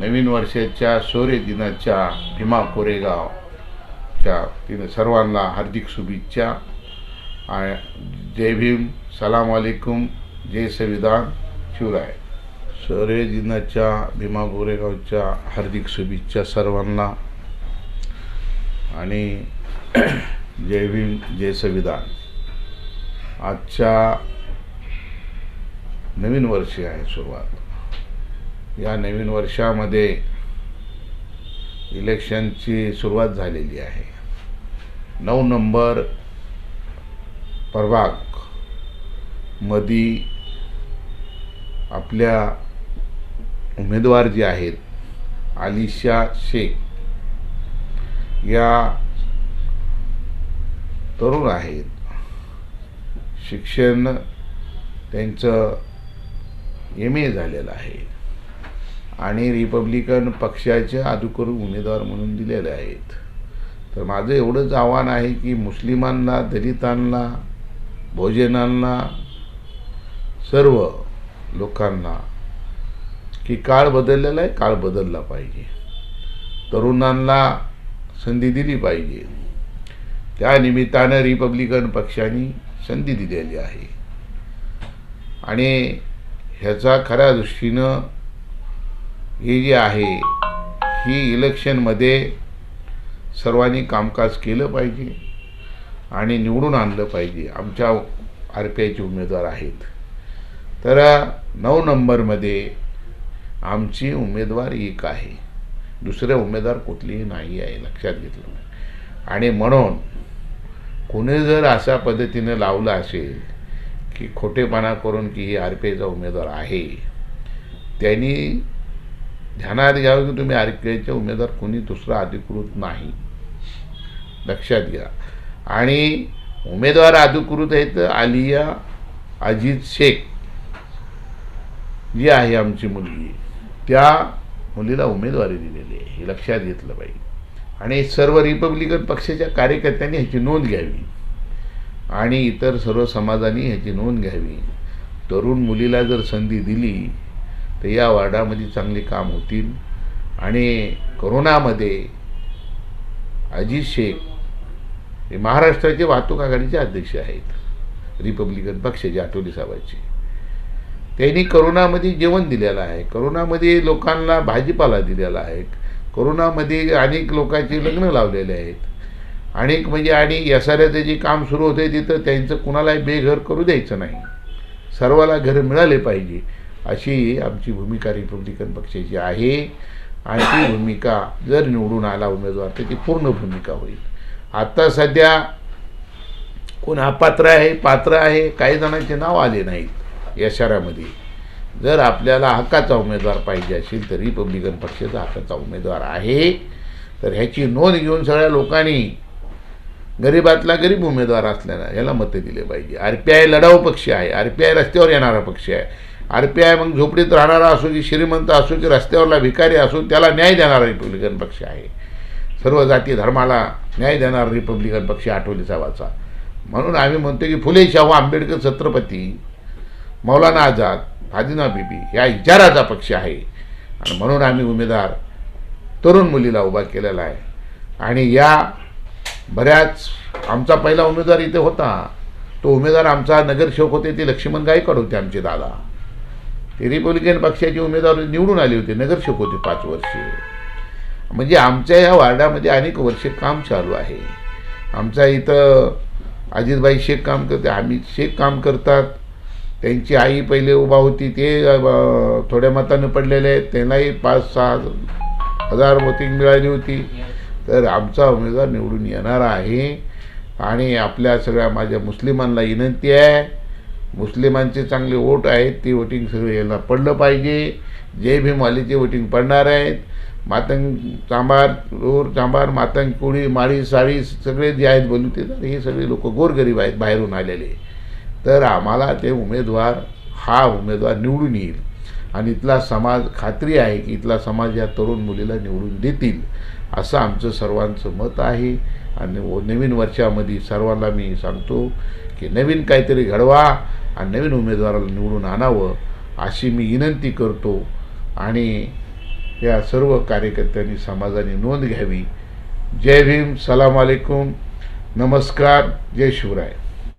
नवीन वर्षाच्या शौर्य दिनाच्या भीमा कोरेगावच्या तिने सर्वांना हार्दिक शुभेच्छा. जय भीम सलाम वालेकुम जय संविधान शिवराय. शौर्य दिनाच्या भीमा कोरेगावच्या हार्दिक शुभेच्छा सर्वांना. आणि जय भीम जय संविधान. आजच्या नवीन वर्षी आहे सुरुवात. या नवीन वर्षामध्ये इलेक्शनची सुरुवात झालेली आहे. नऊ नंबर प्रभाग मधी आपल्या उमेदवार जे आहेत आलिशा शेख या तरुण आहेत. शिक्षण त्यांचं एम ए झालेलं आहे. आणि रिपब्लिकन पक्षाचे अधिकृत उमेदवार म्हणून दिलेले आहेत. तर माझं एवढंच आव्हान आहे की मुस्लिमांना दलितांना भोजनांना सर्व लोकांना की काळ बदललेला आहे काळ बदलला पाहिजे. तरुणांना संधी दिली पाहिजे. त्या निमित्तानं रिपब्लिकन पक्षाने संधी दिलेली आहे. आणि ह्याचा खऱ्या दृष्टीनं ही जी आहे ही इलेक्शनमध्ये सर्वांनी कामकाज केलं पाहिजे आणि निवडून आणलं पाहिजे. आमच्या आर पी आयचे उमेदवार आहेत. तर नऊ नंबरमध्ये आमची उमेदवार एक आहे. दुसरे उमेदवार कुठलीही नाही आहे लक्षात घेतलं आणि म्हणून कोणी जर अशा पद्धतीनं लावलं असेल की खोटेपणा करून की ही आर पी आयचा उमेदवार आहे त्यांनी ध्यानात घ्यावं की तुम्ही आर उमेदवार कोणी दुसरा अधिकृत नाही. लक्षात घ्या. आणि उमेदवार अधिकृत आहेत आलिया अजित शेख जी आहे आमची मुलगी त्या मुलीला उमेदवारी दिलेली आहे. हे लक्षात घेतलं पाहिजे. आणि सर्व रिपब्लिकन पक्षाच्या कार्यकर्त्यांनी ह्याची नोंद घ्यावी. आणि इतर सर्व समाजाने ह्याची नोंद घ्यावी. तरुण मुलीला जर संधी दिली तर या वार्डामध्ये चांगले काम होतील. आणि करोनामध्ये अजित शेख हे महाराष्ट्राचे वाहतूक आघाडीचे अध्यक्ष आहेत. रिपब्लिकन पक्षाचे आठवले साहेबांचे. त्यांनी करोनामध्ये जेवण दिलेलं आहे. करोनामध्ये लोकांना भाजीपाला दिलेला आहे. करोनामध्ये अनेक लोकांचे लग्न लावलेले आहेत. अनेक म्हणजे आणि यसाऱ्याचं जे काम सुरू होतं तिथं त्यांचं कुणालाही बेघर करू द्यायचं नाही. सर्वाला घर मिळाले पाहिजे. अशी आमची भूमिका रिपब्लिकन पक्षाची आहे. आणि ती भूमिका जर निवडून आला उमेदवार तर ती पूर्ण भूमिका होईल. आत्ता सध्या कोण अपात्र आहे? पात्र आहे. काही जणांचे नाव आले नाहीत या शहरामध्ये. जर आपल्याला हक्काचा उमेदवार पाहिजे असेल तर रिपब्लिकन पक्षाचा हक्काचा उमेदवार आहे. तर ह्याची नोंद घेऊन सगळ्या लोकांनी गरिबातला गरीब उमेदवार असल्यानं याला मतं दिले पाहिजे. आर पी आय लढाऊ पक्ष आहे. आर पी आय रस्त्यावर येणारा पक्ष आहे. आर पी आय मग झोपडीत राहणारा असो की श्रीमंत असो की रस्त्यावरला भिकारी असो त्याला न्याय देणारा रिपब्लिकन पक्ष आहे. सर्व जाती धर्माला न्याय देणारा रिपब्लिकन पक्ष आठवले साहेबाचा. म्हणून आम्ही म्हणतो की फुले शाहू आंबेडकर छत्रपती मौलाना आझाद फादिना बीबी या विचाराचा पक्ष आहे. आणि म्हणून आम्ही उमेदवार तरुण मुलीला उभा केलेला आहे. आणि या बऱ्याच आमचा पहिला उमेदवार इथे होता. तो उमेदवार आमचा नगरसेवक होते ते लक्ष्मण गायकवाड होते आमचे दादा. ते रिपब्लिकन पक्षाचे उमेदवार निवडून आले होते नगरसेवक होते पाच वर्षे. म्हणजे आमच्या या वार्डामध्ये अनेक वर्षे काम चालू आहे. आमच्या इथं अजितबाई शेख काम करते आम्ही शेख काम करतात. त्यांची आई पहिले उभा होती ते थोड्या मतानं पडलेले आहेत. त्यांनाही पाच सहा हजार वोटिंग मिळाली होती. तर आमचा उमेदवार निवडून येणार आहे. आणि आपल्या सगळ्या माझ्या मुस्लिमांना विनंती आहे मुस्लिमांचे चांगले वोट आहेत ते वोटिंग सगळे याला पडलं पाहिजे. जय भीमवालीचे वोटिंग पडणार आहेत. मातंग चांभार रोर चांभार मातंग कोळी माळी साळी सगळे जे आहेत बोलते तर हे सगळे लोक गोरगरीब आहेत बाहेरून आलेले. तर आम्हाला ते उमेदवार हा उमेदवार निवडून येईल. आणि इथला समाज खात्री आहे की इथला समाज या तरुण मुलीला निवडून देतील असं आमचं सर्वांचं मत आहे. आणि व- नवीन वर्षामध्ये सर्वांना मी सांगतो की नवीन काहीतरी घडवा आणि नवीन उमेदवाराला निवडून आणावं अशी मी विनंती करतो. आणि या सर्व कार्यकर्त्यांनी समाजाने नोंद घ्यावी. जय भीम सलाम आलेकुम. नमस्कार जय शिवराय.